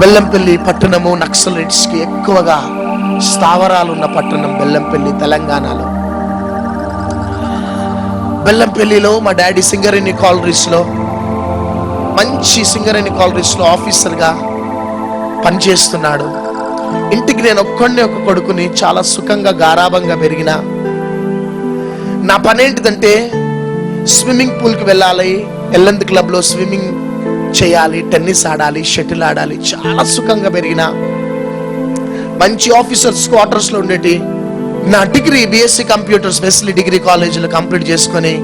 బెల్లంపల్లి పట్టణము నక్సలైట్స్కి ఎక్కువగా స్థావరాలు ఉన్న పట్టణం బెల్లంపల్లి తెలంగాణలో. బెల్లంపల్లిలో మా డాడీ సింగరేణి కాలరీస్లో మంచి సింగరేణి కాలరీస్లో ఆఫీసర్గా పనిచేస్తున్నాడు. ఇంటికి నేను ఒక్కడిని ఒక కొడుకుని చాలా సుఖంగా గారాభంగా పెరిగిన. నా పని ఏంటిదంటే స్విమ్మింగ్ పూల్కి వెళ్ళాలి ఎల్లంత్ క్లబ్లో స్విమ్మింగ్ చేయాలి టెన్నిస్ ఆడాలి షటిల్ ఆడాలి చాలా సుఖంగా పెరిగిన మంచి ఆఫీసర్స్ క్వార్టర్స్లో ఉండేటి. నా degree BSc computers Wesley degree కాలేజీలో కంప్లీట్ చేసుకొని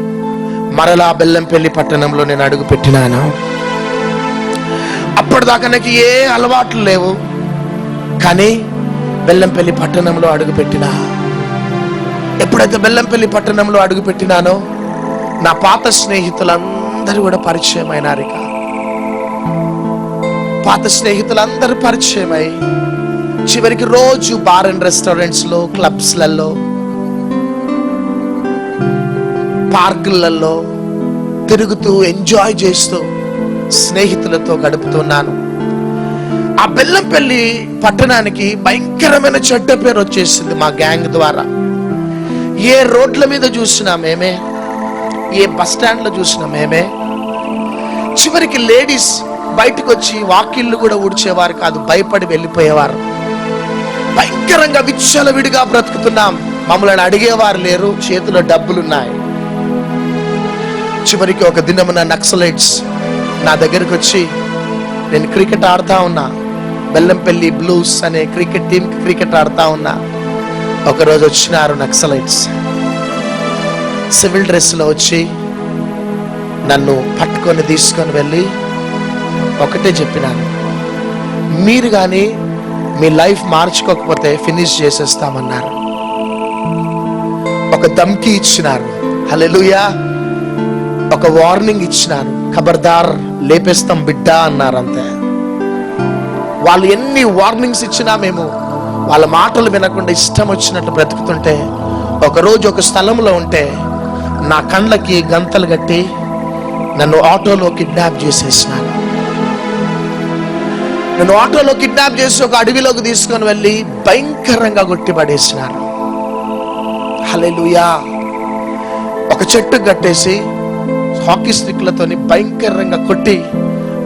మరలా బెల్లంపల్లి పట్టణంలో నేను అడుగు పెట్టినాను అప్పటిదాకా నాకు ఏ అలవాట్లు లేవు. కానీ బెల్లంపల్లి పట్టణంలో అడుగుపెట్టినా. ఎప్పుడైతే బెల్లంపల్లి పట్టణంలో అడుగుపెట్టినానో నా పాత స్నేహితులందరూ కూడా పరిచయం అయినారు ఇక. పాత స్నేహితులందరూ పరిచయమై చివరికి రోజు బార్ అండ్ రెస్టారెంట్స్లో క్లబ్స్లలో పార్కులలో తిరుగుతూ ఎంజాయ్ చేస్తూ స్నేహితులతో గడుపుతున్నాను. ఆ బెల్లంపల్లి పట్టణానికి భయంకరమైన చెడ్డ పేరు వచ్చేసింది మా గ్యాంగ్ ద్వారా. ఏ రోడ్ల మీద చూసినా మేమే ఏ బస్ స్టాండ్లో చూసినా మేమే చివరికి లేడీస్ బయటకు వచ్చి వాకిళ్ళు కూడా ఊడ్చేవారు కాదు భయపడి వెళ్ళిపోయేవారు. భయంకరంగా విచ్చలవిడిగా బ్రతుకుతున్నాం. మమ్మల్ని అడిగేవారు లేరు చేతిలో డబ్బులున్నాయి. చివరికి ఒక దినమున నక్సలైట్స్ నా దగ్గరకు వచ్చి నేను క్రికెట్ ఆడుతా ఉన్నా. బెల్లంపల్లి బ్లూస్ అనే క్రికెట్ టీం క్రికెట్ ఆడుతా ఉన్నా. ఒకరోజు వచ్చినారు నక్సలైట్స్. సివిల్ డ్రెస్లో వచ్చి నన్ను పట్టుకొని తీసుకొని వెళ్ళి ఒకటే చెప్పినాను. మీరు కానీ మీ లైఫ్ మార్చుకోకపోతే ఫినిష్ చేసేస్తామన్నారు. ఒక దమ్కి ఇచ్చినారు. హలెలుయా ఒక వార్నింగ్ ఇచ్చినారు. ఖబర్దార్ లేపేస్తాం బిడ్డ అన్నారు అంతే వాళ్ళు ఎన్ని వార్నింగ్స్ ఇచ్చినా మేము వాళ్ళ మాటలు వినకుండా ఇష్టం వచ్చినట్టు బ్రతుకుతుంటే ఒకరోజు ఒక స్థలంలో ఉంటే నా కండ్లకి గంతలు కట్టి నన్ను ఆటోలో కిడ్నాప్ చేసేసినారు. నన్ను ఆటోలో కిడ్నాప్ చేసి ఒక అడవిలోకి తీసుకొని వెళ్ళి భయంకరంగా కొట్టి పడేసినారు ఒక చెట్టు కట్టేసి హాకీ స్టిక్లతో భయంకరంగా కొట్టి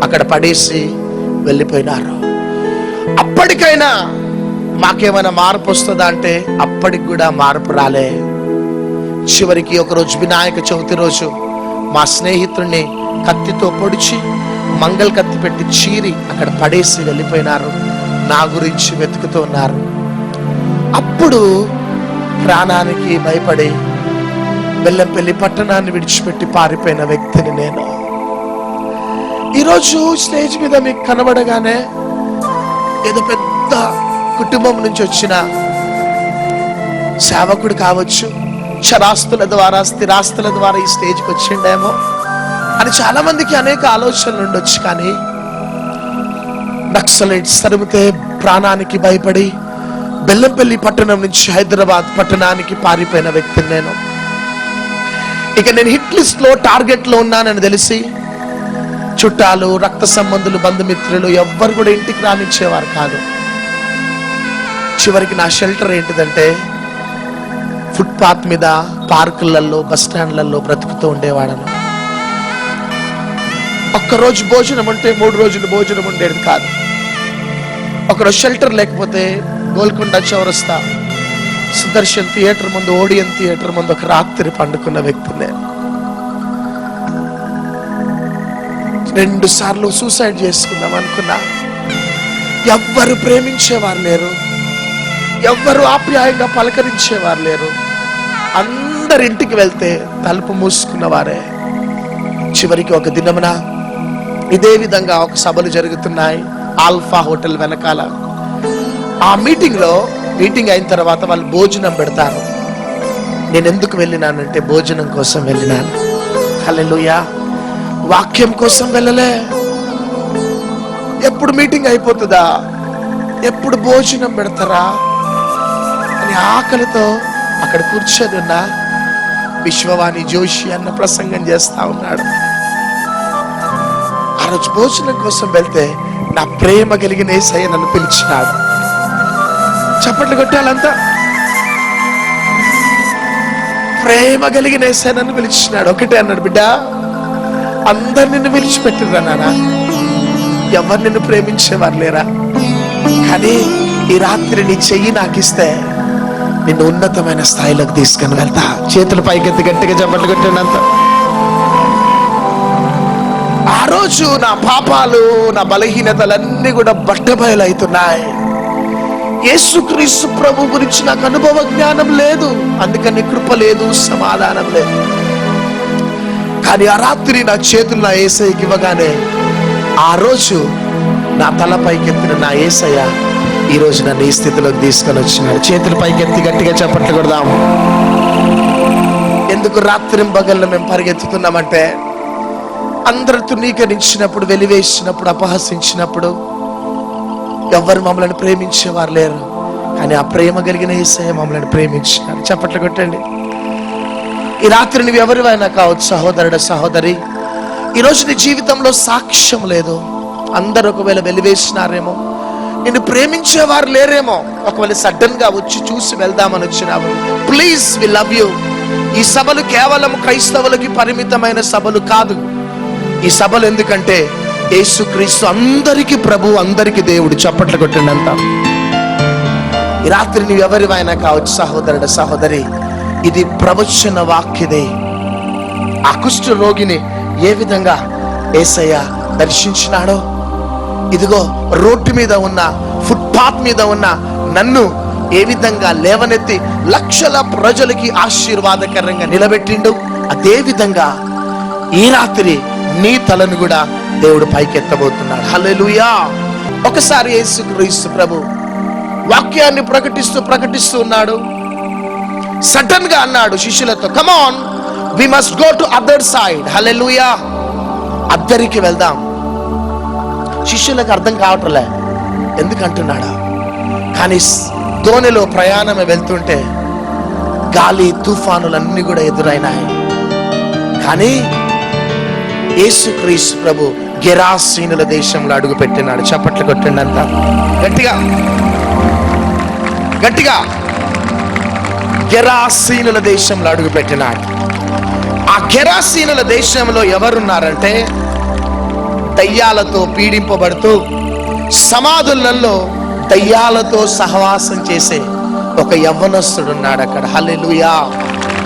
అక్కడ పడేసి వెళ్ళిపోయినారు. అప్పటికైనా మాకేమైనా మార్పు వస్తుందా అంటే అప్పటికి కూడా మార్పు రాలే. చివరికి ఒకరోజు వినాయక చవితి రోజు మా స్నేహితుడిని కత్తితో పొడిచి మంగళ కత్తి పెట్టి చీరి అక్కడ పడేసి వెళ్ళిపోయినారు. నా గురించి వెతుకుతూ ఉన్నారు. అప్పుడు ప్రాణానికి భయపడి బెల్లంపల్లి పట్టణాన్ని విడిచిపెట్టి పారిపోయిన వ్యక్తిని నేను. ఈరోజు స్టేజ్ మీద మీకు కనబడగానే ఏదో పెద్ద కుటుంబం నుంచి వచ్చిన సేవకుడు కావచ్చు చరాస్తుల ద్వారా స్థిరాస్తుల ద్వారా ఈ స్టేజ్కి వచ్చిండేమో. అని చాలా మందికి అనేక ఆలోచనలు ఉండొచ్చు కానీ నక్సలైట్స్ తరిమితే ప్రాణానికి భయపడి బెల్లంపల్లి పట్టణం నుంచి హైదరాబాద్ పట్టణానికి పారిపోయిన వ్యక్తిని నేను. ఇక నేను హిట్ లిస్ట్లో టార్గెట్లో ఉన్నానని తెలిసి చుట్టాలు రక్త సంబంధులు బంధుమిత్రులు ఎవ్వరు కూడా ఇంటికి రానిచ్చేవారు కాదు. చివరికి నా షెల్టర్ ఏంటిదంటే ఫుట్పాత్ మీద పార్కులలో బస్ స్టాండ్లలో బ్రతుకుతూ ఉండేవాడను ఒక్కరోజు భోజనం ఉంటే మూడు రోజులు భోజనం ఉండేది కాదు. ఒకరోజు షెల్టర్ లేకపోతే గోల్కొండ చౌరస్తా సుదర్శన్ థియేటర్ ముందు ఓడియన్ థియేటర్ ముందు ఒక రాత్రి పండుకున్న వ్యక్తి నేను. రెండు సార్లు సూసైడ్ చేసుకుందాం అనుకున్నా. ఎవ్వరు ప్రేమించేవారు లేరు. ఎవ్వరు ఆప్యాయంగా పలకరించేవారు లేరు. అందరి ఇంటికి వెళ్తే తలుపు మూసుకున్నవారే. చివరికి ఒక దినమున ఇదే విధంగా ఒక సభలు జరుగుతున్నాయి. ఆల్ఫా హోటల్ వెనకాల. ఆ మీటింగ్లో మీటింగ్ అయిన తర్వాత వాళ్ళు భోజనం పెడతారు. నేను ఎందుకు వెళ్ళినానంటే భోజనం కోసం వెళ్ళినాను. హలెలుయా వాక్యం కోసం వెళ్ళలే. ఎప్పుడు మీటింగ్ అయిపోతుందా? ఎప్పుడు భోజనం పెడతారా? అని ఆకలితో అక్కడ కూర్చొని ఉన్న విశ్వవాణి జోషి అన్న ప్రసంగం చేస్తా ఉన్నాడు. రోజు భోజనం కోసం వెళ్తే నా ప్రేమ కలిగిన ఏసయ్య నన్ను పిలిచినాడు. చప్పట్లు కొట్టాలంతా. ప్రేమ కలిగిన ఏసయ్య నన్ను పిలిచినాడు. ఒకటే అన్నాడు బిడ్డ అందరు నిన్ను విడిచిపెట్టిర్రా నానా ఎవరు నిన్ను ప్రేమించేవారు లేరా? కానీ ఈ రాత్రి నీ చెయ్యి నాకిస్తే నిన్ను ఉన్నతమైన స్థాయిలోకి తీసుకుని వెళ్తా. చేతులు పైకెత్తి గట్టిగా చప్పట్లు కొట్టినంత ఆ రోజు నా పాపాలు నా బలహీనతలన్నీ కూడా బట్టబయలవుతున్నాయి. యేసుక్రీస్తు ప్రభు గురించి నాకు అనుభవ జ్ఞానం లేదు. అందుకని కృప లేదు సమాధానం లేదు. కానీ ఆ రాత్రి నా చేతులు నా ఏసైకి ఇవ్వగానే ఆ రోజు నా తలపైకెత్తిన నా ఏసయ్య ఈ రోజు నన్ను ఈ స్థితిలోకి తీసుకొని వచ్చినాడు. చేతులు పైకెత్తి గట్టిగా చప్పట్లు కొడదాము ఎందుకు రాత్రి పగళ్ళు మేము పరిగెత్తుతున్నామంటే అందరు తృణీకరించినప్పుడు వెలివేసినప్పుడు అపహసించినప్పుడు ఎవరు మమ్మల్ని ప్రేమించేవారు లేరు. కానీ ఆ ప్రేమ కలిగిన ఏసయ్య మమ్మల్ని ప్రేమించినారు చప్పట్లు కొట్టండి. ఈ రాత్రి నువ్వు ఎవరివైనా కావచ్చు సహోదరుడు సహోదరి ఈరోజు నీ జీవితంలో సాక్ష్యం లేదు. అందరు ఒకవేళ వెలివేసినారేమో నిన్ను ప్రేమించేవారు లేరేమో ఒకవేళ సడన్గా వచ్చి చూసి వెళ్దామని వచ్చినావు ప్లీజ్ వి లవ్ యూ ఈ సభలు కేవలం క్రైస్తవులకి పరిమితమైన సభలు కాదు. ఈ సభలు ఎందుకంటే యేసుక్రీస్తు అందరికీ ప్రభు అందరికీ దేవుడు చప్పట్లు కొట్టండి అంట ఈ రాత్రి నువ్వు ఎవరివైనా కావచ్చు సహోదరుడు సహోదరి ఇది ప్రవచన వాక్యదే. ఆ రోగిని ఏ విధంగా ఏసయ్య దర్శించినాడో? ఇదిగో రోడ్డు మీద ఉన్న ఫుట్పాత్ మీద ఉన్న నన్ను ఏ విధంగా లేవనెత్తి లక్షల ప్రజలకి ఆశీర్వాదకరంగా నిలబెట్టిండు? అదే విధంగా ఈ రాత్రి నీ తలను కూడా దేవుడు పైకెత్తబోతున్నాడు. హల్లెలూయా. ఒకసారి యేసుక్రీస్తు ప్రభు వాక్యాన్ని ప్రకటిస్తూ ప్రకటిస్తూ ఉన్నాడు. సడన్గా అన్నాడు శిష్యులతో come on we must go to other side hallelujah అద్దరికి వెళ్దాం. శిష్యులకు అర్థం కావట్లే. ఎందుకంటున్నాడా? కానీ దోణిలో ప్రయాణం వెళ్తుంటే గాలి తుఫానులన్నీ కూడా ఎదురైనాయి. కానీ యేసుక్రీస్తు ప్రభు గెరాసీనుల దేశంలో అడుగు పెట్టినాడు చప్పట్లు కొట్టండి అంతా. గట్టిగా. గట్టిగా. గెరాసీనుల దేశంలో అడుగు పెట్టినాడు ఆ గెరాసీనుల దేశంలో ఎవరున్నారంటే దయ్యాలతో పీడింపబడుతూ సమాధులలో దయ్యాలతో సహవాసం చేసే ఒక యవ్వనస్తుడు ఉన్నాడు అక్కడ హల్లెలూయా.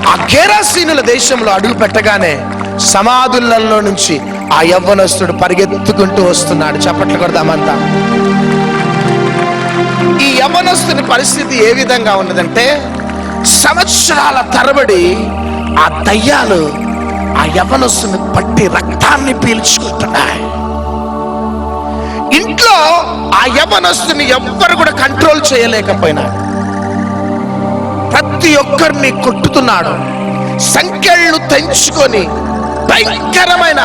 ఆ గెరాసీనుల దేశంలో అడుగు పెట్టగానే సమాధులలో నుంచి ఆ యవ్వనస్తుడు పరిగెత్తుకుంటూ వస్తున్నాడు. చప్పట్లు కొడదామంతా. ఈ యవ్వనస్తుని పరిస్థితి ఏ విధంగా ఉన్నదంటే సంవత్సరాల తరబడి ఆ దయ్యాలు ఆ యవ్వనస్తుని పట్టి రక్తాన్ని పీల్చుకుంటున్నాయి. ఇంట్లో ఆ యవ్వనస్తుని ఎవ్వరు కూడా కంట్రోల్ చేయలేకపోయినా ప్రతి ఒక్కరిని కొట్టుతున్నాడు. సంఖ్యలను తెంచుకొని భయంకరమైన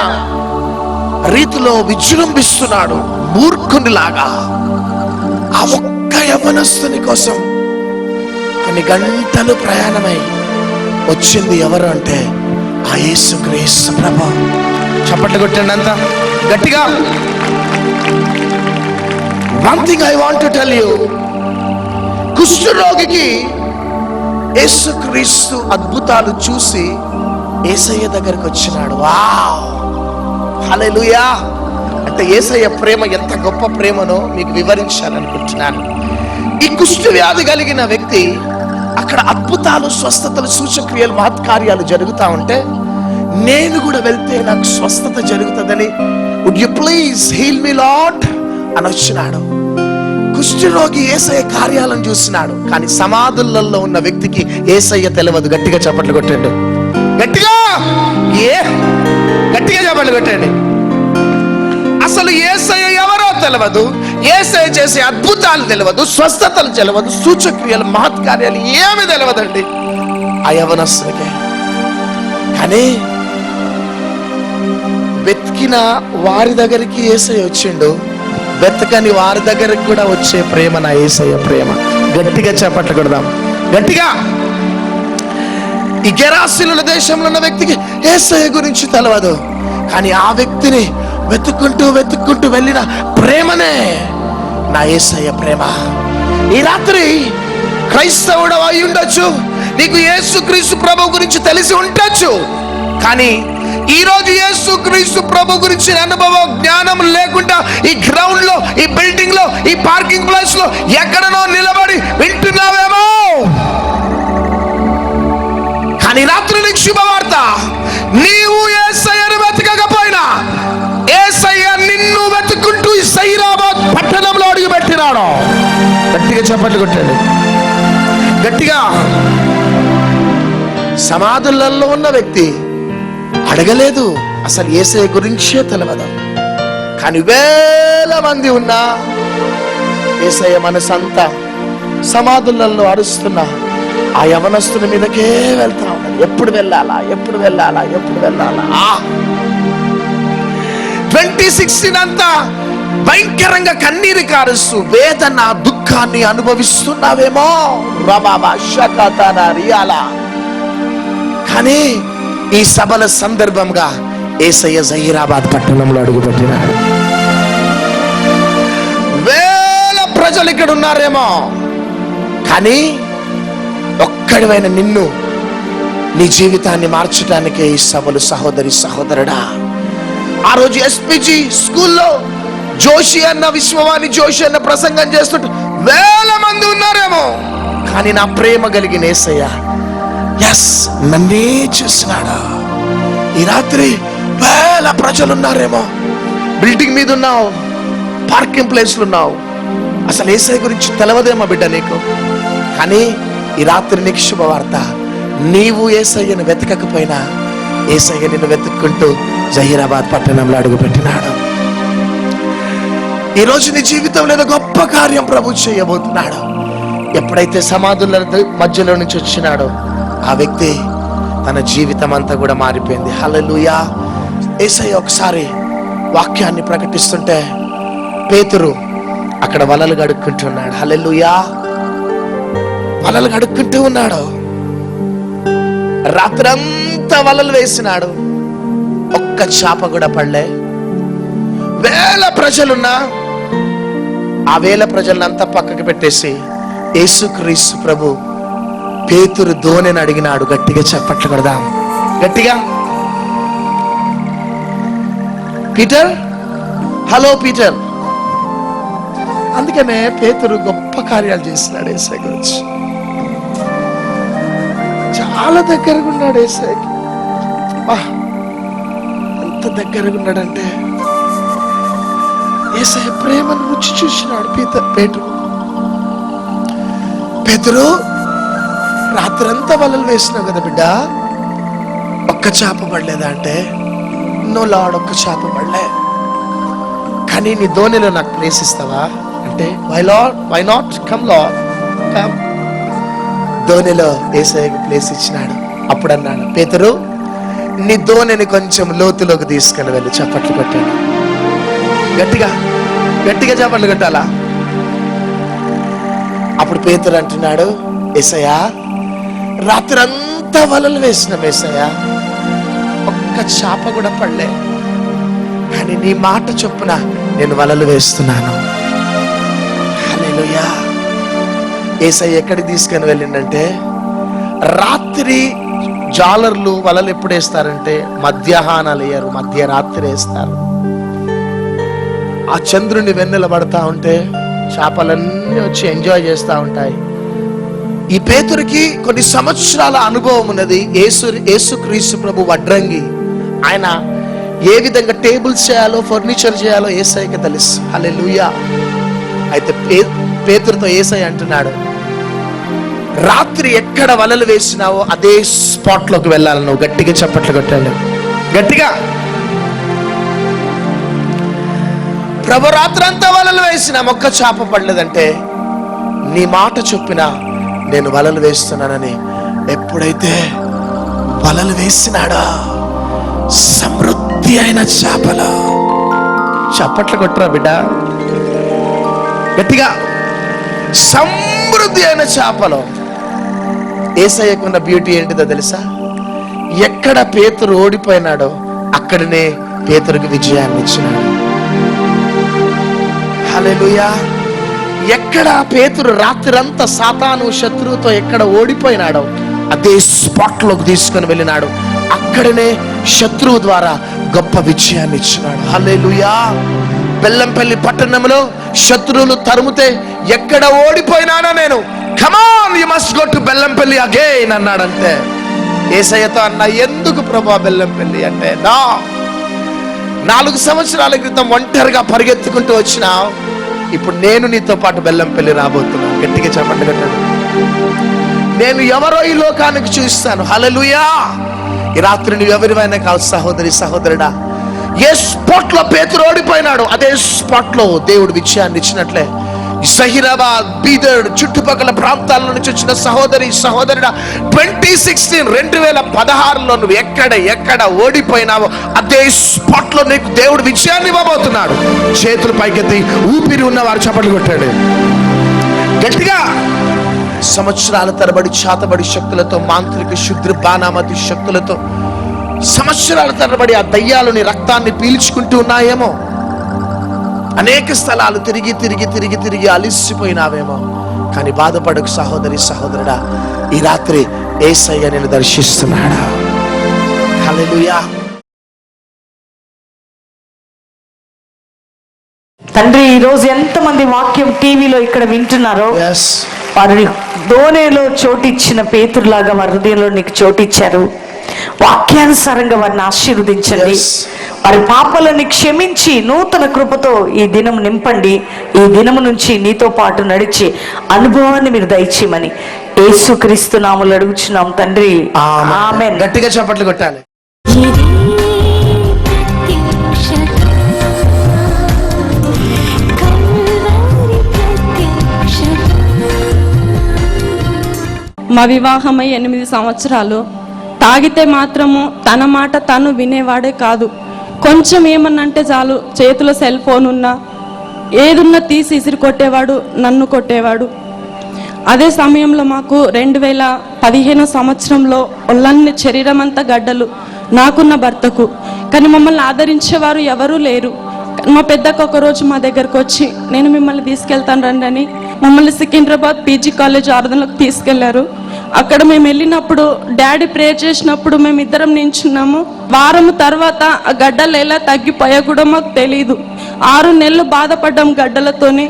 రీతిలో విజృంభిస్తున్నాడు మూర్ఖునిలాగా. ఆ ఒక్క యవనస్తుని కోసం కొన్ని గంటలు ప్రయాణమై వచ్చింది ఎవరు అంటే ఆ యేసు క్రీస్తు ప్రభ. చప్పట్లు కొట్టండి అంతా. గట్టిగా. One thing I want to tell you కుష్ఠరోగికి Yesu Kristu అద్భుతాలు చూసి ఏసయ్య దగ్గరకు వచ్చినాడు. వావ్! హల్లెలూయా! అంటే ఏసయ్య ప్రేమ ఎంత గొప్ప ప్రేమనో మీకు వివరించాలనుకుంటున్నాను. ఈ కుష్టి వ్యాధి కలిగిన వ్యక్తి అక్కడ అద్భుతాలు స్వస్థతలు సూచక్రియలు మహత్కార్యాలు జరుగుతా ఉంటే నేను కూడా వెళ్తే నాకు స్వస్థత జరుగుతుందని would you please heal me Lord అని వచ్చినాడు. కుష్ఠరోగి ఏసయ్య కార్యాలను చూసినాడు. కానీ సమాధులలో ఉన్న వ్యక్తికి ఏసయ్య తెలియదు గట్టిగా చప్పట్లు కొట్టండి. ఏ? గట్టిగా చప్పట్లు కొట్టండి. అసలు ఏసయ ఎవరో తెలియదు ఏసయ చేసే అద్భుతాలు తెలియదు స్వస్థతలు తెలియదు సూచక్రియలు మహత్కార్యాలు ఏమి తెలియదండి ఆ యవనస్తునికి కానీ వెతికిన వారి దగ్గరికి ఏసై వచ్చిండు. వెతకని వారి దగ్గరికి కూడా వచ్చే ప్రేమ నా ఏసయ్య ప్రేమ. గట్టిగా చెప్పట్లు కొడదాం. గట్టిగా! ఈ గెరాసినుల దేశంలో ఉన్న వ్యక్తికి ఏసయ్య గురించి తెలవదు. కానీ ఆ వ్యక్తిని వెతుక్కుంటూ వెతుక్కుంటూ వెళ్ళిన ప్రేమనే నా యేసయ్య ప్రేమ. ఈ రాత్రి క్రైస్తవుడు అయి ఉండొచ్చు నీకు యేసు క్రీస్తు ప్రభు గురించి తెలిసి ఉండొచ్చు కానీ ఈ రోజు యేసు క్రీస్తు ప్రభు గురించి అనుభవం జ్ఞానం లేకుండా ఈ గ్రౌండ్లో ఈ బిల్డింగ్లో ఈ పార్కింగ్ ప్లేస్లో ఎక్కడనో నిలబడి వింటున్నావేమో? కానీ రాత్రి నీకు శుభవార్త. నీవు ఏసయ్యను వెతకకపోయినా ఏసయ్య నిన్ను వెతుకుంటూ సైరాబాద్ పట్టణంలో అడుగు పెట్టినాడు గట్టిగా చప్పట్లు కొట్టాడు. గట్టిగా. సమాధులలో ఉన్న వ్యక్తి అడగలేదు అసలు ఏసయ్య గురించే తెలవదు. కానీ వేల మంది ఉన్నా ఏసయ్య మనసంతా సమాధులలో అరుస్తున్నా ఆ యవనస్తుని మీదకే వెళ్తాం. ఎప్పుడు వెళ్ళాలా? ఎప్పుడు వెళ్ళాలా? ఎప్పుడు వెళ్ళాలా? ట్వంటీ సిక్స్టీన్ అంతా భయంకరంగా కన్నీరు కారుస్తూ వేదన దుఃఖాన్ని అనుభవిస్తున్నావేమో? రబాబా షకతన రియాలా. కానీ ఈ సభల సందర్భంగా ఏసయ్య జహీరాబాద్ పట్టణంలో అడుగుపెట్టినాడు వేల ప్రజలు ఇక్కడ ఉన్నారేమో కానీ ఒక్కడివైన నిన్ను నీ జీవితాన్ని మార్చడానికి ఈ సభలు సహోదరి సహోదరుడా. ఆ రోజు ఎస్పిజి స్కూల్లో జోషి అన్న విశ్వవాణి జోషి అన్న ప్రసంగం చేస్తుంటే వేల మంది ఉన్నారేమో. కానీ నా ప్రేమ కలిగిన ఏసయ్య ఎస్ నన్నే చూసినాడా? ఈ రాత్రి వేల ప్రజలు ఉన్నారేమో బిల్డింగ్ మీద ఉన్నావు పార్కింగ్ ప్లేస్లు ఉన్నావు అసలు ఏసఐ గురించి తెలవదేమో బిడ్డ నీకు. కానీ ఈ రాత్రి నీకు శుభవార్త. నీవు ఏసయ్యను వెతకకపోయినా ఏసయ్య నిన్ను వెతుక్కుంటూ జహీరాబాద్ పట్టణంలో అడుగుపెట్టినాడు. ఈరోజు నీ జీవితంలో ఏదో గొప్ప కార్యం ప్రభు చేయబోతున్నాడు. ఎప్పుడైతే సమాధుల మధ్యలో నుంచి వచ్చినాడో ఆ వ్యక్తి తన జీవితం అంతా కూడా మారిపోయింది. హలలుయా ఏసయ్య ఒకసారి వాక్యాన్ని ప్రకటిస్తుంటే పేతురు అక్కడ వలలు గడుక్కుంటున్నాడు హలలుయా వలలు గడుక్కుంటూ ఉన్నాడు. రాత్రంతా వలలు వేసినాడు. ఒక్క చేప కూడా పడలే. వేల ప్రజలున్నా ఆ వేల ప్రజలంతా పక్కకి పెట్టేసి యేసుక్రీస్తు ప్రభు పేతురు ధోనిని అడిగినాడు గట్టిగా చెప్పట్లు కొడదాం. గట్టిగా. పీటర్? Hello Peter. అందుకనే పేతురు గొప్ప కార్యాలు చేస్తున్నాడు ఏసై గురించి. చాలా దగ్గరగా ఉన్నాడు ఏసైకి బా ఎంత దగ్గరగా ఉన్నాడంటే ఏసఐ ప్రేమను రుచి చూసినాడు పీత పేటు పేతురు రాత్రంతా వలలు వేసినావు కదా బిడ్డ. ఒక్క చేప పడలేదా అంటే నువ్వు లాడ్ ఒక్క చేప పడలే. కానీ నీ ధోనిలో నాకు ప్లేస్ ఇస్తావా? అంటే why lad why not come lad come ధోనిలో ఏసఐకి ప్లేస్ ఇచ్చినాడు. అప్పుడు అన్నాడు పేతురు నీ ధోనిని కొంచెం లోతులోకి తీసుకెళ్ళి వెళ్ళి చప్పట్లు కొట్టాడు. గట్టిగా గట్టిగా చప్పట్లు కొట్టాలా? అప్పుడు పేతురు అంటున్నాడు ఏసయ్యా రాత్రంతా వలలు వేసినాం ఎసయా ఒక్క చేప కూడా పడలే. కానీ నీ మాట చొప్పున నేను వలలు వేస్తున్నాను. హల్లెలూయా. ఏసై ఎక్కడికి తీసుకొని వెళ్ళిండంటే రాత్రి జాలర్లు వలలు ఎప్పుడు వేస్తారంటే మధ్యాహ్నాలు వేయరు మధ్యరాత్రి వేస్తారు. ఆ చంద్రుని వెన్నెల పడతా ఉంటే చేపలన్నీ వచ్చి ఎంజాయ్ చేస్తూ ఉంటాయి. ఈ పేతురికి కొన్ని సంవత్సరాల అనుభవం ఉన్నది. ఏసు యేసుక్రీస్తు ప్రభు వడ్రంగి. ఆయన ఏ విధంగా టేబుల్స్ చేయాలో ఫర్నిచర్ చేయాలో ఏసైకి తెలుసు. లూయా అయితే పే పేతురుతో ఏసై అంటున్నాడు రాత్రి ఎక్కడ వలలు వేసినావో అదే స్పాట్లోకి వెళ్ళాలి నువ్వు. గట్టిగా చప్పట్లు కొట్టాడు. గట్టిగా. ప్రభు రాత్రంతా వలలు వేసిన మొక్క చేప పడలేదంటే నీ మాట చొప్పిన నేను వలలు వేస్తున్నానని ఎప్పుడైతే వలలు వేసినాడా సమృద్ధి అయిన చేపల. చప్పట్లు కొట్టరా బిడ్డ? గట్టిగా. సమృద్ధి అయిన చేపలు. ఏసయ్యకున్న బ్యూటీ ఏంటిదో తెలుసా? ఎక్కడ పేతురు ఓడిపోయినాడో అక్కడనే పేతురికి విజయాన్ని ఇచ్చినాడు. హలెలుయా ఎక్కడ పేతురు రాత్రంతా సాతాను శత్రువుతో ఎక్కడ ఓడిపోయినాడో అదే స్పాట్లోకి తీసుకుని తీసుకొని వెళ్ళినాడు. అక్కడనే శత్రువు ద్వారా గొప్ప విజయాన్ని ఇచ్చినాడు. హల్లెలూయా! బెల్లంపల్లి పట్టణంలో శత్రువులు తరుముతే ఎక్కడ ఓడిపోయినానో నేను? Come on you must go to Bellampalli again అన్నాడంతే. ఏసయ్యతో అన్న ఎందుకు ప్రభా బెల్లంపల్లి అంటే నా నాలుగు సంవత్సరాల క్రితం ఒంటరిగా పరిగెత్తుకుంటూ వచ్చినావు. ఇప్పుడు నేను నీతో పాటు బెల్లంపల్లి రాబోతున్నాను. గట్టిగా చెప్పండి కట్టండి నేను ఎవరో ఈ లోకానికి చూస్తాను. హలలుయా ఈ రాత్రి నువ్వు ఎవరివైనా కావు సహోదరి సహోదరుడా. ఏ స్పాట్లో పేతురు ఓడిపోయినాడు అదే స్పాట్లో దేవుడు విజయాన్ని ఇచ్చినట్లే. జహీరాబాద్ బీదర్ చుట్టుపక్కల ప్రాంతాల నుంచి వచ్చిన సహోదరి సహోదరుడ ట్వంటీ సిక్స్టీన్ రెండు వేల పదహారులో నువ్వు ఎక్కడ ఎక్కడ ఓడిపోయినావో అదే స్పాట్లో నీకు దేవుడు విజయాన్ని ఇవ్వబోతున్నాడు. చేతులు పైకెత్తి ఊపిరి ఉన్నవారు చప్పట్లు కొట్టాడు. గట్టిగా సంవత్సరాల తరబడి చాతబడి శక్తులతో మాంత్రిక శుద్ర బాణామతి శక్తులతో సంవత్సరాల తరబడి ఆ దయ్యాలని రక్తాన్ని పీల్చుకుంటూ ఉన్నాయేమో. అనేక స్థలాలు తిరిగి తిరిగి తిరిగి తిరిగి అలిసిపోయినావేమో. కానీ బాధపడకు సహోదరి సహోదరుడా ఈ రాత్రి ఏసయ్య నేను దర్శిస్తున్నాడా? హల్లెలూయా. తండ్రి ఈ రోజు ఎంతమంది వాక్యం టీవీలో ఇక్కడ వింటున్నారో ఎస్ వారి దోనేలో చోటిచ్చిన పేతురులాగా వారి హృదయంలో నీకు చోటిచ్చారు. వాక్యానుసారంగా వారిని ఆశీర్వదించండి. వారి పాపలని క్షమించి నూతన కృపతో ఈ దినం నింపండి. ఈ దినము నుంచి నీతో పాటు నడిచి అనుభవాన్ని మీరు దయచేయమని యేసుక్రీస్తు నాములు అడుగుచున్నాం తండ్రి. ఆమెన్. గట్టిగా చప్పట్లు కొట్టాలి. మా వివాహమై ఎనిమిది సంవత్సరాలు తాగితే మాత్రము తన మాట తను వినేవాడే కాదు. కొంచెం ఏమన్నంటే చాలు చేతిలో సెల్ ఫోన్ ఉన్నా ఏదున్నా తీసి ఇసిరి కొట్టేవాడు నన్ను కొట్టేవాడు. అదే సమయంలో మాకు రెండు వేల పదిహేను సంవత్సరంలో ఒళ్ళన్ని శరీరం అంతా గడ్డలు నాకున్న భర్తకు. కానీ మమ్మల్ని ఆదరించేవారు ఎవరూ లేరు. మా పెద్దకు ఒకరోజు మా దగ్గరకు వచ్చి నేను మిమ్మల్ని తీసుకెళ్తాను రండి అని మమ్మల్ని సికింద్రాబాద్ పీజీ కాలేజ్ ఆరాధనలకు తీసుకెళ్ళారు. అక్కడ మేము వెళ్ళినప్పుడు డాడీ ప్రేయర్ చేసినప్పుడు మేము ఇద్దరం నించున్నాము. వారం తర్వాత ఆ గడ్డలు ఎలా తగ్గిపోయా కూడా మాకు తెలియదు ఆరు నెలలు బాధపడ్డాం గడ్డలతోని.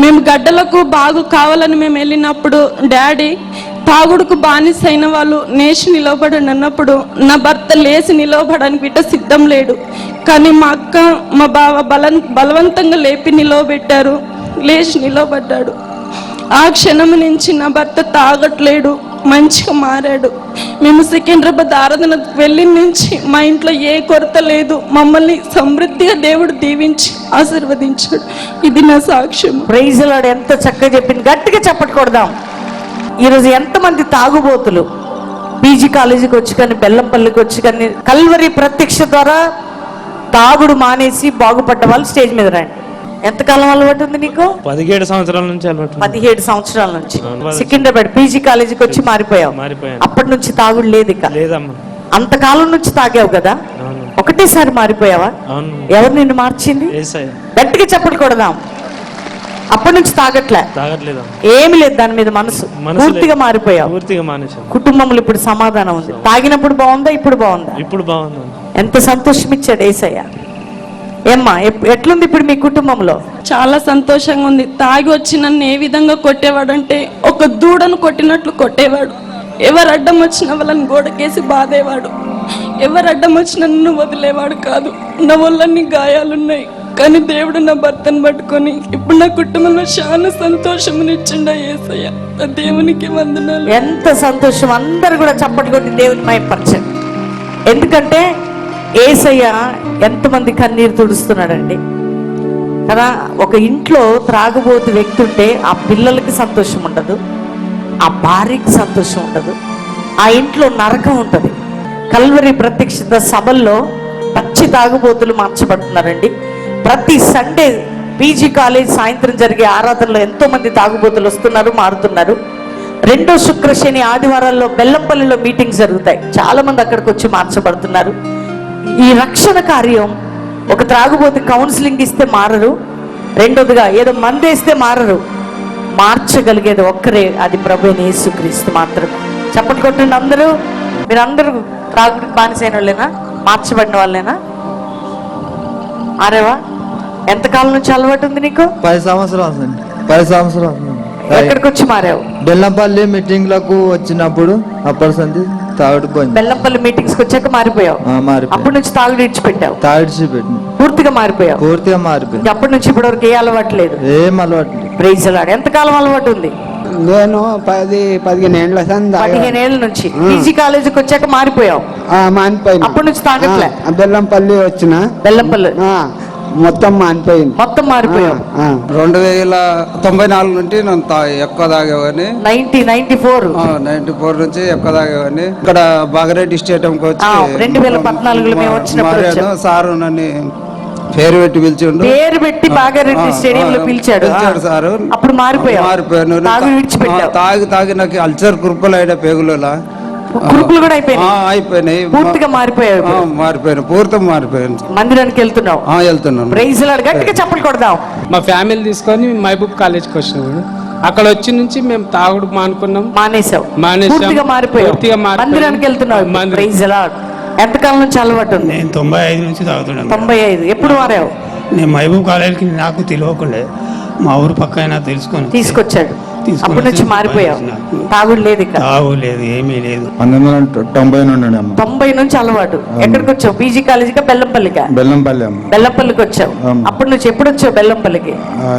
మేము గడ్డలకు బాగు కావాలని మేము వెళ్ళినప్పుడు డాడీ తాగుడుకు బానిస అయిన వాళ్ళు నేసి నిలవబడని అన్నప్పుడు నా భర్త లేచి నిలవబడానికి బిడ్డ సిద్ధం లేడు. కానీ మా అక్క మా బావ బలం బలవంతంగా లేపి నిలవబెట్టారు. లేచి నిలవబడ్డాడు. ఆ క్షణం నుంచి నా భర్త తాగట్లేడు. మంచిగా మారాడు. మేము సికింద్రాబాద్ ఆరాధనకు వెళ్ళిన నుంచి మా ఇంట్లో ఏ కొరత లేదు. మమ్మల్ని సమృద్ధిగా దేవుడు దీవించి ఆశీర్వదించాడు. ఇది నా సాక్ష్యం ప్రైజ్ లాడ్ ఎంత చక్కగా చెప్పింది. గట్టిగా చెప్పకూడదాం ఈరోజు ఎంతమంది తాగుబోతులు? పీజీ కాలేజీకి వచ్చి కానీ బెల్లంపల్లికి వచ్చి కానీ కల్వరి ప్రత్యక్ష ద్వారా తాగుడు మానేసి బాగుపడ్డ వాళ్ళు స్టేజ్ మీద రండి. ఎంతకాలం అలవాటు ఉంది నీకు? పదిహేడు సంవత్సరాల నుంచి అలవాటు. పదిహేడు సంవత్సరాల నుంచి. సికింద్రాబాద్ పీజీ కాలేజీకి వచ్చి మారిపోయావు. మారిపోయాను. అప్పటి నుంచి తాగుడు లేదు ఇక. లేదమ్మా. అంతకాలం నుంచి తాగావు కదా? ఒకటేసారి మారిపోయావా? ఎవరు నిన్ను మార్చింది? గట్టిగా చెప్పలు కొడదాం. అప్పటి నుంచి తాగట్లే. ఏమి లేదు దాని మీద మనసు. పూర్తిగా. మారిపోయావు. పూర్తిగా మానేశాను. కుటుంబంలో ఇప్పుడు సమాధానం ఉంది. తాగినప్పుడు బాగుందా? ఇప్పుడు బాగుందా? ఇప్పుడు బాగుంది. ఎంత సంతోషం ఇచ్చాడు ఏసయ్య. ఏమ్మా ఎట్లుంది ఇప్పుడు మీ కుటుంబంలో? చాలా సంతోషంగా ఉంది తాగి వచ్చి నన్ను ఏ విధంగా కొట్టేవాడంటే ఒక దూడను కొట్టినట్లు కొట్టేవాడు. ఎవరు అడ్డం వచ్చిన వాళ్ళని గోడకేసి బాధేవాడు. ఎవరు అడ్డం వచ్చిన నన్ను వదిలేవాడు కాదు. నా వల్లన్ని గాయాలున్నాయి. కానీ దేవుడు నా భర్తను పట్టుకొని ఇప్పుడు నా కుటుంబంలో చాలా సంతోషమునిచ్చిండ ఏసయ్య. ఆ దేవునికి వందనాలు. ఎంత సంతోషం. అందరు కూడా చప్పట్లు కొట్టి దేవుని మయపరచండి ఎందుకంటే ఏసయ్య ఎంతమంది కన్నీరు తుడుస్తున్నాడండి. కదా ఒక ఇంట్లో త్రాగుబోతు వ్యక్తి ఉంటే ఆ పిల్లలకి సంతోషం ఉండదు ఆ భార్యకి సంతోషం ఉండదు ఆ ఇంట్లో నరకం ఉంటుంది. కల్వరి ప్రత్యక్షత సభల్లో పచ్చి తాగుబోతులు మార్చబడుతున్నారండి. ప్రతి సండే పీజీ కాలేజ్ సాయంత్రం జరిగే ఆరాధనలో ఎంతో మంది తాగుబోతులు వస్తున్నారు మారుతున్నారు. రెండో శుక్ర శని ఆదివారాల్లో బెల్లంపల్లిలో మీటింగ్స్ జరుగుతాయి. చాలా మంది అక్కడికి వచ్చి మార్చబడుతున్నారు. ఈ రక్షణ కార్యం ఒక త్రాగుబోతు కౌన్సిలింగ్ ఇస్తే మారరు రెండోదిగా ఏదో మందేస్తే మారరు. మార్చగలిగేది ఒక్కరే అది ప్రభు అయిన యేసుక్రీస్తు మాత్రం. చప్పట్లు కొట్టండి అందరూ. మీరు అందరూ త్రాగుడికి బానిసైన వాళ్ళేనా? మార్చబడిన వాళ్ళేనా? మారేవా ఎంతకాలం నుంచి అలవాటు ఉంది నీకు? పది సంవత్సరాలు పది సంవత్సరాలు ఎక్కడికి వచ్చి మారావు? బెల్లంపల్లి మీటింగ్లకు వచ్చినప్పుడు అప్పటి సంది తాగుడు పోయింది బెల్లంపల్లి మీటింగ్స్కి వచ్చాక మారిపోయావు. మారిపోయి అప్పటి నుంచి తాగుడు ఇడిచిపెట్టావు తాడిచి పెట్టి పూర్తిగా మారిపోయావు. పూర్తిగా మారిపోయింది ఇంక అప్పటి నుంచి ఇప్పటి వరకు ఏ అలవాటు లేదు. ఏం అలవాటు లేదు. ప్రైజ్ అలాడు ఎంతకాలం అలవాటు ఉంది? నేను పది పదిహేను ఏళ్ళ పదిహేను ఏళ్ళ నుంచి. పీజీ కాలేజీకి వచ్చాక మారిపోయావు. మానిపోయింది అప్పటి నుంచి తాగట్లే. బెల్లంపల్లి వచ్చిన. బెల్లంపల్లి. ఆ, మొత్తం మానిపోయింది మొత్తం మారిపోయావు ఆ, రెండు వేల తొంభై నాలుగు నుండి నేను తా- ఎక్కువ తాగేవాడిని. Ninety ninety four. Ninety four నుంచి ఎక్కువ తాగేవాడిని. ఇక్కడ బాగరెడ్డి స్టేడియంకి వచ్చి ఆ, 2014 మేము వచ్చినప్పుడు మారాను. వచ్చాం. సారు నన్ను పేరు పెట్టి పిలిచిండు. పేరు పెట్టి బాగారెడ్డి స్టేడియం లో పిలిచాడు. పిలిచాడు సారు. అప్పుడు మారిపోయావు మారిపోయాను. తాగు ఆ, తాగి తాగి నాకు అల్సర్ కురుపులు అయిన పేగులలో. కురుపులు కూడా ఆ, అయిపోయినాయి. అయిపోయినాయి పూర్తిగా ఇప్పుడు. మారిపోయాను పూర్తిగా మారిపోయాను మందిరానికి వెళ్తున్నావు. ఆ, వెళ్తున్నాను. ప్రైజ్ గట్టిగా చప్పలు కొడదాం మా ఫ్యామిలీ తీసుకొని మహబూబ్ కాలేజ్కి వచ్చినాము అక్కడ వచ్చి నుంచి మేము తాగుడు మానుకున్నాం. మానేసావు మానేశాం. పూర్తిగా మారిపోయావు. పూర్తిగా మారిపోయాం. మందిరానికి. మందిరం. ప్రైజ్ లాడ్ ఎంతకాలం నుంచి అలవాటు ఉంది? నేను తొంభై ఐదు నుంచి తాగుతున్నాను తొంభై ఐదు. ఎప్పుడు మారావు? నేను మహబూబ్ కాలేజీకి నాకు తెలియకుండే. మా ఊరు పక్క అయినా తెలుసుకొని. తీసుకొచ్చాడు. అప్పటి నుంచి మారిపోయావు. తాగుడు లేదు ఇక తాగు లేదు ఏమీ లేదు. పంతొమ్మిది వందల తొంభై నుండి అమ్మ. తొంభై నుంచి అలవాటు. ఎక్కడికి వచ్చావు? పీజీ కాలేజీకా బెల్లంపల్లికా? బెల్లంపల్లి అమ్మ. బెల్లంపల్లికి వచ్చావు. అప్పటి నుంచి ఎప్పుడు వచ్చావు బెల్లంపల్లికి?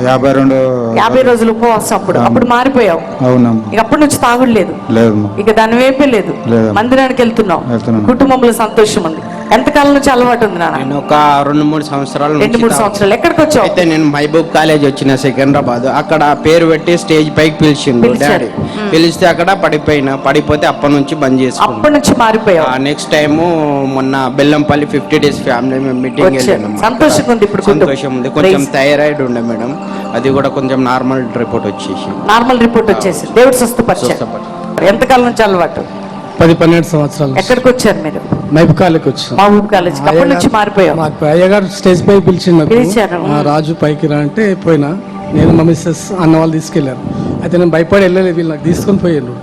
యాభై రెండు యాభై రోజులు ఉపవాసం అప్పుడు. అప్పుడు మారిపోయావు. అవునమ్మ. ఇక అప్పటి నుంచి తాగుడు లేదు. లేదమ్మా. ఇక దాని వైపే లేదు. లేదు. మందిరానికి వెళ్తున్నావు. కుటుంబంలో సంతోషం ఉంది. ఎంతకాలం నుంచి అలవాటు ఉంది నాన్న? నేను ఒక రెండు మూడు సంవత్సరాల రెండు మూడు సంవత్సరాలు. ఎక్కడికి వచ్చావు అయితే నేను మహబూబ్ కాలేజ్ వచ్చిన సికింద్రాబాద్. అక్కడ పేరు పెట్టి స్టేజ్ పైకి పిలిచిండు. డాడీ. పిలిస్తే అక్కడ పడిపోయినా. పడిపోతే అప్పటి నుంచి బంద్ చేసుకున్నా. అప్పటి నుంచి మారిపోయావు. నెక్స్ట్ టైం మొన్న Bellampalli fifty days family meeting వచ్చారు. వెళ్ళాను సంతోషంగా ఉంది ఇప్పుడు. సంతోషం ఉంది. కొంచెం. థైరాయిడ్ ఉండే మేడం. అది కూడా కొంచెం నార్మల్ రిపోర్ట్ వచ్చేసి నార్మల్ రిపోర్ట్ వచ్చేసి దేవుడు స్వస్థపరిచాడు. ఎంతకాలం నుంచి అలవాటు? పది పన్నెండు సంవత్సరాలు ఎక్కడికి వచ్చారు మీరు? మహబూబ్ కాలేజ్కి వచ్చాం మహబూబ్ కాలేజ్ అప్పటి నుంచి మారిపోయావు. మాకు అయ్యగారు స్టేజ్ పై పిలిచిండు. ఆ, రాజు పైకి రా అంటే పోయినా. నేను మా మిస్సెస్ అన్న వాళ్ళు తీసుకెళ్ళారు అయితే నేను భయపడి వెళ్ళలేదు వీళ్ళు నాకు తీసుకొని పోయారు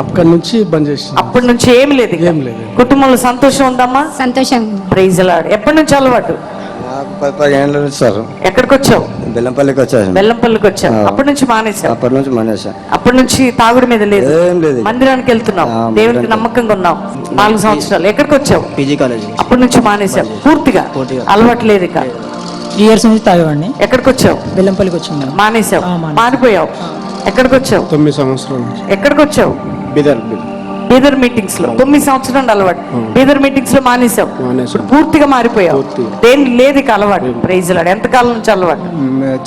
అక్కడి నుంచి బంద్ చేసి అప్పటి నుంచి ఏమి లేదు. ఏం లేదు. కుటుంబంలో సంతోషం ఉందమ్మా? సంతోషం. ప్రైజ్ లాడ్ ఎప్పటి నుంచి అలవాటు? పది పదిహేను నుంచి సార్. ఎక్కడికి వచ్చావు బెల్లంపల్లికి వచ్చాను బెల్లంపల్లికి వచ్చావు. అప్పటి నుంచి మానేశావు? అప్పటి నుంచి మానేసా అప్పటి నుంచి తాగుడు మీద లేదు. ఏం లేదు. మందిరానికి వెళ్తున్నావు. ఆ, దేవునికి. నమ్మకంగా ఉన్నావు. నాలుగు సంవత్సరాలు. ఎక్కడికి వచ్చావు పీజీ కాలేజ్ అప్పటి నుంచి మానేశావు. పూర్తిగా? పూర్తిగా. అలవాటు లేదు ఇక. ఇయర్స్ నుంచి తాగేవాడిని. ఎక్కడికి వచ్చావు బెల్లంపల్లికి వచ్చింది మానేశావు. ఆ. మారిపోయావు. ఎక్కడికి వచ్చావు తొమ్మిది సంవత్సరాలు. ఎక్కడికి వచ్చావు బిదర్ బీదర్. మీటింగ్స్లో తొమ్మిది సంవత్సరాలు అలవాటు. బీదర్ మీటింగ్స్లో ఇప్పుడు పూర్తిగా మారిపోయావు దేని లేదు ఇక అలవాటు. ప్రైజ్ లాడ్ ఎంతకాలం నుంచి అలవాటు?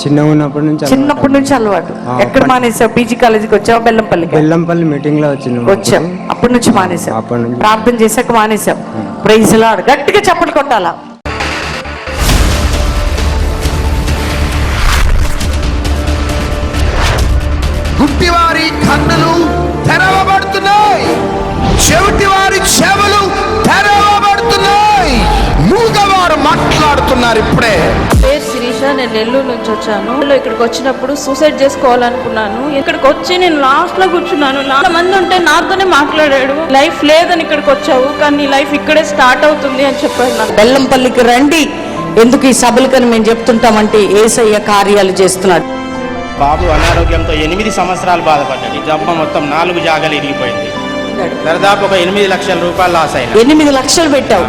చిన్నగా ఉన్నప్పటి నుంచి చిన్నప్పటి నుంచి అలవాటు. ఎక్కడ మానేసావు పీజీ కాలేజీకి వచ్చావు? బెల్లంపల్లికి? బెల్లంపల్లి మీటింగ్లో వచ్చిన. వచ్చావు అప్పటి నుంచి మానేసావు నుంచి. ప్రార్థన చేశాక మానేసావు ప్రైజ్ లాడ్ గట్టిగా చప్పట్లు కొట్టాలా? గుడ్డివారి కన్నులు తెరవబడుతున్నాయి. చెవిటి వారి చెవులు తెరవబడుతున్నాయి. మూగవారు మాట్లాడుతున్నారు ఇప్పుడే. పేరు శిరీష నేను నెల్లూరు నుంచి వచ్చాను. ఇక్కడికి వచ్చినప్పుడు సూసైడ్ చేసుకోవాలనుకున్నాను. ఇక్కడికి వచ్చి నేను లాస్ట్లో కూర్చున్నాను. చాలా మంది ఉంటే నాతోనే మాట్లాడాడు. లైఫ్ లేదని ఇక్కడికి వచ్చావు కానీ నీ లైఫ్ ఇక్కడే స్టార్ట్ అవుతుంది అని చెప్పాడు నాకు. బెల్లంపల్లికి రండి. ఎందుకు ఈ సభలకని మేము చెప్తుంటామంటే ఏసయ్య కార్యాలు చేస్తున్నాడు. బాబు అనారోగ్యంతో ఎనిమిది సంవత్సరాలు బాధపడ్డాడు. ఈ జబ్బ మొత్తం నాలుగు జాగాలు ఇరిగిపోయింది. దాదాపు ఒక ఎనిమిది లక్షల రూపాయలు లాస్ అయినా ఎనిమిది లక్షలు పెట్టావు.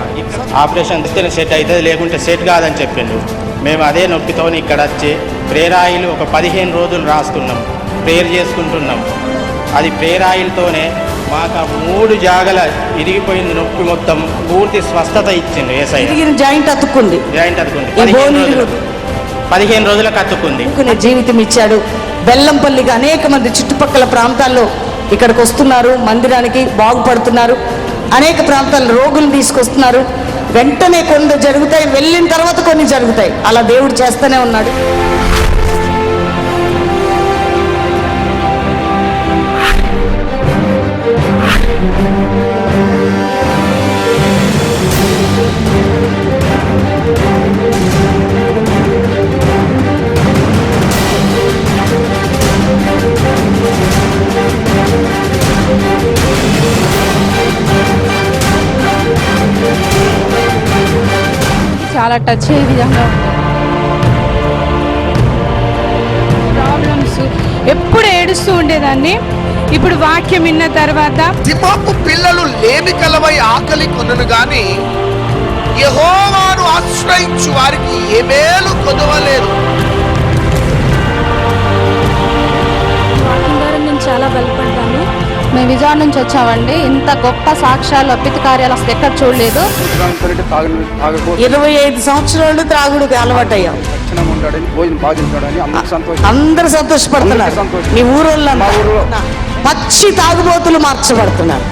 ఆపరేషన్ ఇస్తేనే సెట్ అవుతుంది లేకుంటే సెట్ కాదని చెప్పిండు. మేము అదే నొప్పితో ఇక్కడ వచ్చి ప్రేరాయిలు ఒక పదిహేను రోజులు రాస్తున్నాం ప్రేయర్ చేసుకుంటున్నాం. అది ప్రేరాయిల్తోనే మాకు మూడు జాగల ఇరిగిపోయింది నొప్పి మొత్తం పూర్తి స్వస్థత ఏసఐ తిరిగిన జాయింట్ అతుక్కుంది. జాయింట్ ఈ పదిహేను రోజులు రోజులకు అతుక్కుంది జీవితం ఇచ్చాడు. బెల్లంపల్లికి అనేక మంది చుట్టుపక్కల ప్రాంతాల్లో ఇక్కడికి వస్తున్నారు మందిరానికి బాగుపడుతున్నారు. అనేక ప్రాంతాల్లో రోగులు తీసుకొస్తున్నారు. వెంటనే కొన్ని జరుగుతాయి వెళ్ళిన తర్వాత కొన్ని జరుగుతాయి. అలా దేవుడు చేస్తూనే ఉన్నాడు. టచ్ అయ్యే విధంగా ప్రాబ్లమ్స్ ఎప్పుడు ఏడుస్తూ ఉండేదాన్ని? ఇప్పుడు వాక్యం విన్న తర్వాత సింహపు పిల్లలు లేమి కలవై ఆకలి కొనను గాని యహోవాను ఆశ్రయించు వారికి ఏ మేలు కొదవలేదు. మేము విజయవాడ నుంచి వచ్చామండి ఇంత గొప్ప సాక్ష్యాలు అప్పిత కార్యాలు అసలు ఎక్కడ చూడలేదు ఇరవై ఐదు సంవత్సరాలు త్రాగుడుకి అలవాటయ్యాం అందరు సంతోషపడుతున్నారు. మీ ఊరోళ్ళ ఊర్లో. పచ్చి తాగుబోతులు మార్చబడుతున్నారు